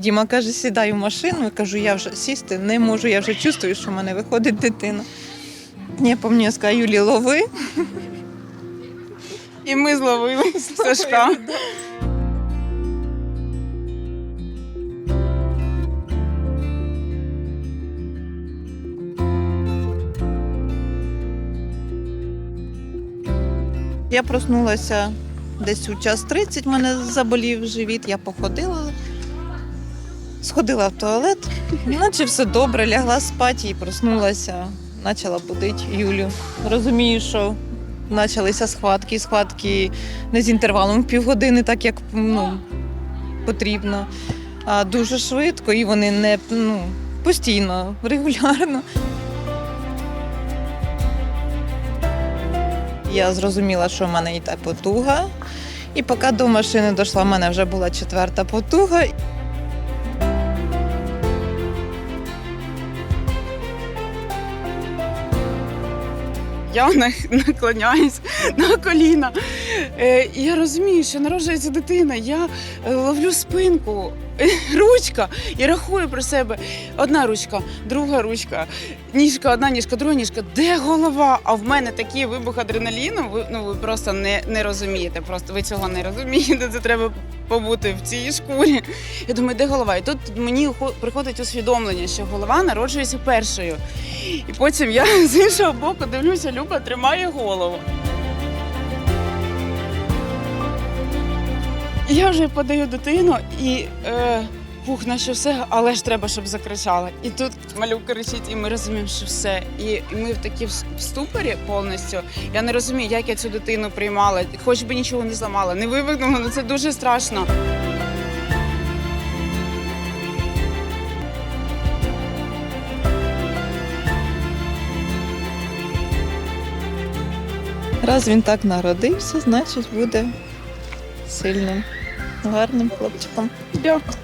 Діма каже, сідай в машину. Я кажу, я вже сісти не можу, я вже чувствую, що в мене виходить дитина. Я пам'ятаю, я Юлі, лови. І ми зловили Сашка. Я проснулася десь у час 30, мене заболів живіт, я походила, сходила в туалет, наче все добре, лягла спати і проснулася, почала будити Юлю. Розумію, що почалися схватки, схватки не з інтервалом півгодини, так як ну, потрібно, а дуже швидко, і вони не ну, постійно, регулярно. Я зрозуміла, що в мене йде потуга. І поки до машини дійшла, в мене вже була четверта потуга. Я наклоняюсь на коліна. Е, я розумію, що народжується дитина. Я е, ловлю спинку, е, ручка і рахую про себе. Одна ручка, друга ручка, ніжка, одна ніжка, друга ніжка. Де голова? А в мене такий вибух адреналіну. Ви ну ви просто не, не розумієте. Просто ви цього не розумієте. Це треба побути в цій шкурі. Я думаю, де голова? І тут мені приходить усвідомлення, що голова народжується першою. І потім я з іншого боку дивлюся, Люба тримає голову. Я вже подаю дитину і е, пух, на що все, але ж треба, щоб закричала. І тут малюк кричить, і ми розуміємо, що все. І, і ми в такі в ступорі повністю. Я не розумію, як я цю дитину приймала, хоч би нічого не зламала, не вивикнула, ну це дуже страшно. Раз він так народився, значить буде сильним, гарним хлопчиком. Дякую.